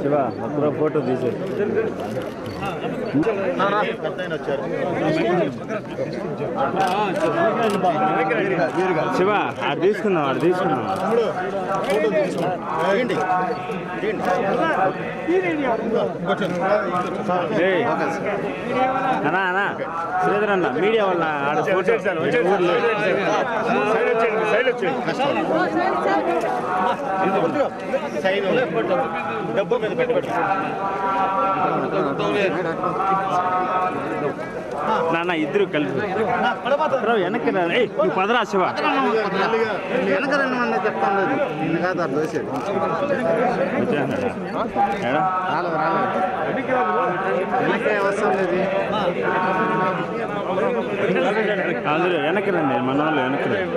శివ అక్కడ ఫోటో తీసే శివ ఆడు తీసుకుందాం ఆడు తీసుకుందాం. అన్నా అన్నా శ్రీధర్ అన్న మీడియా వాళ్ళ ఆడ ఫోటో. ఊర్లో నాన్న ఇద్దరు బ్రో, వెనక్కి నువ్వు పదరా శివ వెనక రెండు మంది చెప్తాను నిన్ను కాదు అర్థం చేసేది? రాలేదు రాలేదు వెనకే వస్తుంది ఇది అందరూ వెనక్కి రండి మన వాళ్ళు వెనక్కి రండి.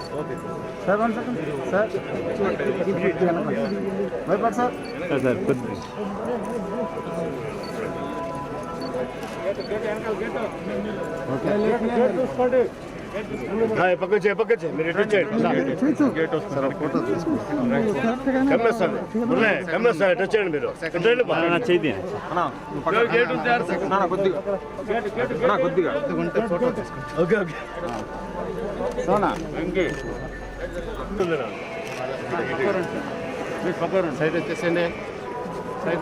సార్ వన్ సెకండ్ సార్ భయపడు సార్ సార్ సార్ కొద్ది పక్క చేయి పక్క చేయి మీరు ఇటు చేయండి సార్ ఫోటో తీసుకుంటాం కమ్మేస్తాను మురళి కమ్మేస్తాను టచ్ చేయండి మీరు ఇటు రండి బా. నా చేయి ఉంటే ఫోటో తీసుకుంటాం ఓకే ఓకే సోనా ఉందిరా. సైడ్ వచ్చేసేయండి. సైడ్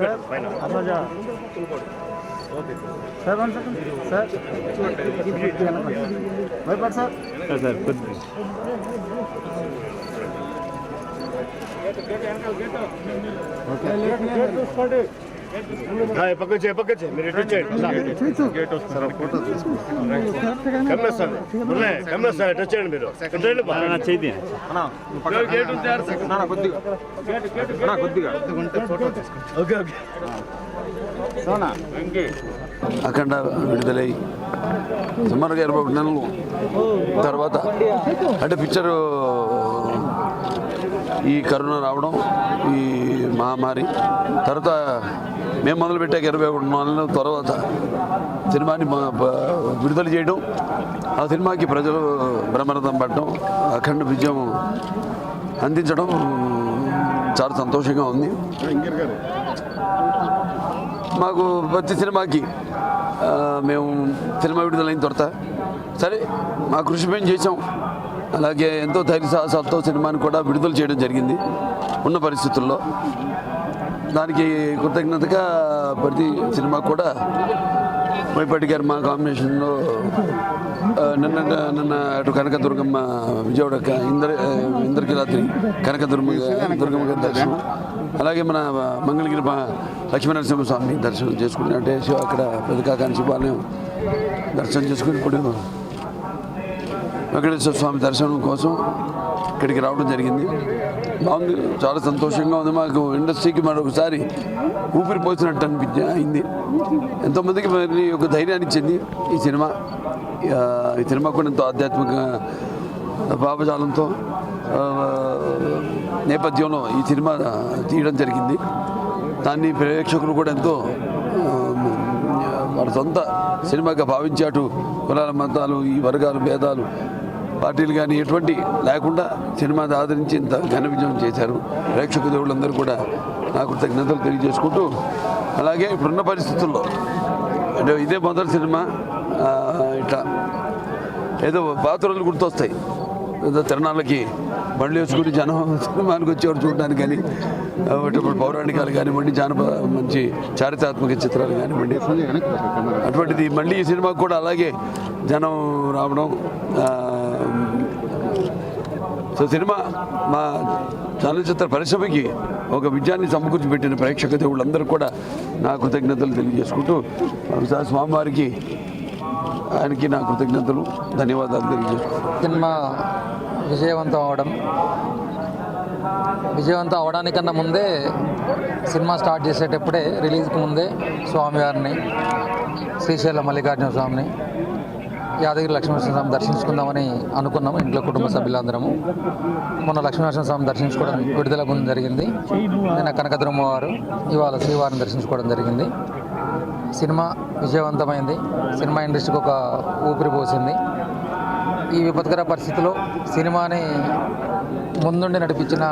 పెట్టు పైన. Sir one second. సార్. భయపడు సార్ సార్ మీరు ఇటు ఫోటో కమ్మేస్తాను కమ్మేస్తాను మీరు ఓకే ఓకే సోనా అఖండ విడుదలై సుమారుగా ఇరవై ఒకటి నెలలు తర్వాత అంటే పిక్చరు ఈ కరోనా రావడం ఈ మహమ్మారి. తర్వాత మేము మొదలుపెట్టాక ఇరవై ఒకటి నెలల తర్వాత సినిమాని విడుదల చేయడం ఆ సినిమాకి ప్రజలు బ్రహ్మరథం పడడం అఖండ విజయం అందించడం చాలా సంతోషంగా ఉంది. మాకు ప్రతి సినిమాకి మేము సినిమా విడుదలైన తర్వాత సరే మా కృషి మేము చేసాం అలాగే ఎంతో ధైర్య సాహసాలతో సినిమాని కూడా విడుదల చేయడం జరిగింది. ఉన్న పరిస్థితుల్లో. దానికి కృతజ్ఞతగా ప్రతి సినిమా కూడా మైపాటి గారు మా కాంబినేషన్లో నిన్న నిన్న అటు కనకదుర్గమ్మ విజయవాడ ఇంద్ర ఆ, ఇంద్రకిరాత్రి కనకదుర్గమ్మ దుర్గమ్మ గారి దర్శనం. అలాగే మన మంగళగిరి లక్ష్మీనరసింహ లక్ష్మీనరసింహస్వామి దర్శనం చేసుకుని అంటే శివ- అక్కడ పెదకాకాని శివాలయం దర్శనం చేసుకుని ఇప్పుడు వెంకటేశ్వర స్వామి దర్శనం కోసం ఇక్కడికి రావడం జరిగింది. బాగుంది. చాలా సంతోషంగా ఉంది. మాకు ఇండస్ట్రీకి మరొకసారి ఊపిరి పోసినట్టు అనిపించి అయింది. ఎంతోమందికి మరి ఒక ధైర్యాన్ని ఇచ్చింది ఈ సినిమా. ఈ సినిమా కూడా ఎంతో ఆధ్యాత్మిక భావజాలంతో నేపథ్యంలో ఈ సినిమా తీయడం జరిగింది. దాన్ని ప్రేక్షకులు కూడా ఎంతో వారి సొంత సినిమాగా భావించి అటు కులాల మతాలు ఈ వర్గాలు భేదాలు పార్టీలు కానీ ఎటువంటి లేకుండా సినిమాని ఆదరించి ఇంత ఘన విజయం చేశారు. ప్రేక్షక దేవుళ్ళందరూ కూడా నాకు కృతజ్ఞతలు తెలియజేసుకుంటూ అలాగే ఇప్పుడున్న పరిస్థితుల్లో అంటే ఇదే మొదటి సినిమా ఇట్లా ఏదో పాత్రలు గుర్తొస్తాయి. ఏదో తిరణాలకి బండ్లు వేసుకుని జనం సినిమానికి వచ్చేవారు చూడడానికి కానీ ఇప్పుడు పౌరాణికాలు కానివ్వండి జానపద మంచి చారిత్రాత్మక చిత్రాలు కానివ్వండి అటువంటిది మళ్ళీ ఈ సినిమాకు కూడా అలాగే జనం రావడం సో సినిమా మా చలనచిత్ర పరిశ్రమకి ఒక విజయాన్ని సమకూర్చి పెట్టిన ప్రేక్షక దేవుళ్ళందరూ కూడా నా కృతజ్ఞతలు తెలియజేసుకుంటూ ఒకసారి స్వామివారికి ఆయనకి నా కృతజ్ఞతలు ధన్యవాదాలు తెలియజేసుకుంటాను సినిమా విజయవంతం అవడం. విజయవంతం అవడానికన్నా ముందే సినిమా స్టార్ట్ చేసేటప్పుడే రిలీజ్కి ముందే స్వామివారిని శ్రీశైలం మల్లికార్జున స్వామిని యాదగిరి లక్ష్మీనరసింహ స్వామి దర్శించుకుందామని అనుకున్నాము ఇంట్లో కుటుంబ సభ్యులందరము. మొన్న లక్ష్మీనరసింహ స్వామి దర్శించుకోవడం విడుదల ముందు జరిగింది. నిన్న కనకదుర్మ వారు ఇవాళ శ్రీవారిని దర్శించుకోవడం జరిగింది. సినిమా విజయవంతమైంది. సినిమా ఇండస్ట్రీకి ఒక ఊపిరి పోసింది. ఈ విపత్కర పరిస్థితిలో సినిమాని ముందుండి నడిపించిన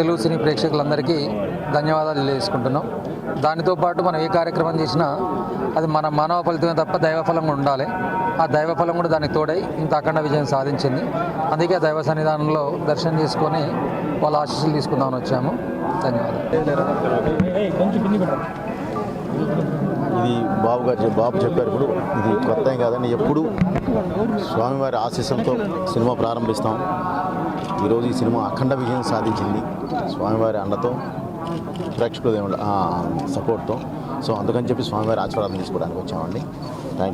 తెలుగు సినీ ప్రేక్షకులందరికీ ధన్యవాదాలు తెలియజేసుకుంటున్నాం. దానితో పాటు మనం ఏ కార్యక్రమం చేసినా అది మన మానవ ఫలితమే తప్ప దైవ కూడా ఉండాలి. ఆ దైవ ఫలం కూడా దానికి తోడై ఇంత అఖండ విజయం సాధించింది. అందుకే ఆ దైవ సన్నిధానంలో దర్శనం చేసుకొని వాళ్ళ ఆశీస్సులు తీసుకుందామని వచ్చాము. ధన్యవాదాలు. ఇది బాబు గారు బాబు చెప్పారు ఇప్పుడు. ఇది కొత్త ఏం కాదండి. ఎప్పుడు స్వామివారి ఆశీస్సులతో సినిమా ప్రారంభిస్తాం. ఈరోజు ఈ సినిమా అఖండ విజయం సాధించింది స్వామివారి అండతో ప్రేక్షకుల సపోర్ట్తో. సో అందుకని చెప్పి స్వామివారి ఆశీర్వాదం తీసుకోవడానికి వచ్చామండి.